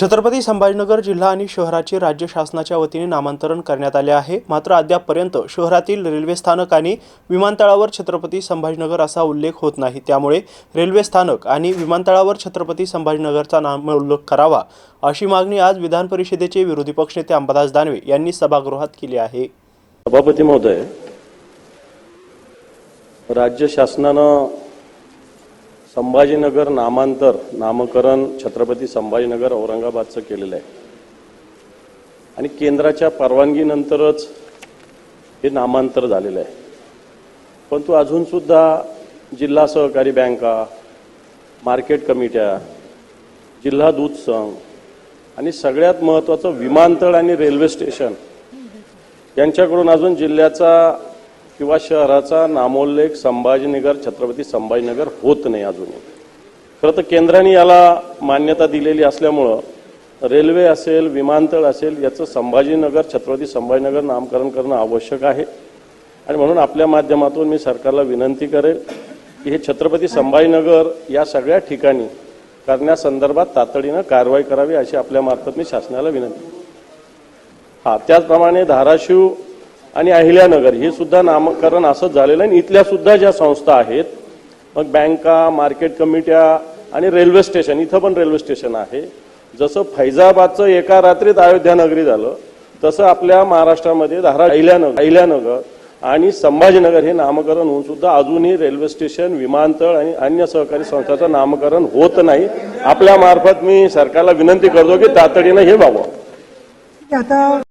छत्रपती संभाजीनगर जिल्हा आणि शहराचे राज्य शासनाच्या वतीने नामांतरण करण्यात आले आहे. मात्र अद्यापपर्यंत शहरातील रेल्वे स्थानक आणि विमानतळावर छत्रपती संभाजीनगर असा उल्लेख होत नाही. त्यामुळे रेल्वे स्थानक आणि विमानतळावर छत्रपती संभाजीनगरचा नामोल्लेख करावा अशी मागणी आज विधान परिषदेचे विरोधी पक्षनेते अंबादास दानवे यांनी सभागृहात केली आहे. सभापती महोदय राज्य शासनानं संभाजीनगर नामांतर नामकरण छत्रपती संभाजीनगर औरंगाबादचं केलेलं आहे. आणि केंद्राच्या परवानगीनंतरच हे नामांतर झालेलं आहे. परंतु अजूनसुद्धा जिल्हा सहकारी बँका मार्केट कमिट्या जिल्हा दूध संघ आणि सगळ्यात महत्त्वाचं विमानतळ आणि रेल्वे स्टेशन यांच्याकडून अजून जिल्ह्याचा किंवा शहराचा नामोल्लेख संभाजीनगर छत्रपती संभाजीनगर होत नाही अजूनही खरं तर केंद्राने याला मान्यता दिलेली असल्यामुळं रेल्वे असेल विमानतळ असेल याचं संभाजीनगर छत्रपती संभाजीनगर नामकरण करणं आवश्यक आहे. आणि म्हणून आपल्या माध्यमातून मी सरकारला विनंती करेल की हे छत्रपती संभाजीनगर या सगळ्या ठिकाणी करण्यासंदर्भात तातडीनं कारवाई करावी अशी आपल्यामार्फत मी शासनाला विनंती. हा त्याचप्रमाणे धाराशिव आणि अहिल्यानगर हे सुद्धा नामकरण असंच झालेलं आहे. आणि इथल्या सुद्धा ज्या संस्था आहेत मग बँका मार्केट कमिट्या आणि रेल्वे स्टेशन इथं पण रेल्वे स्टेशन आहे. जसं फैजाबादचं एका रात्रीत अयोध्या नगरी झालं तसं आपल्या महाराष्ट्रामध्ये धारा अहिल्यानगर अहिल्यानगर आणि संभाजीनगर हे नामकरण होऊन सुद्धा अजूनही रेल्वे स्टेशन विमानतळ आणि अन्य सहकारी संस्थांचं नामकरण होत नाही. आपल्या मार्फत मी सरकारला विनंती करतो की तातडीनं हे व्हावं. आता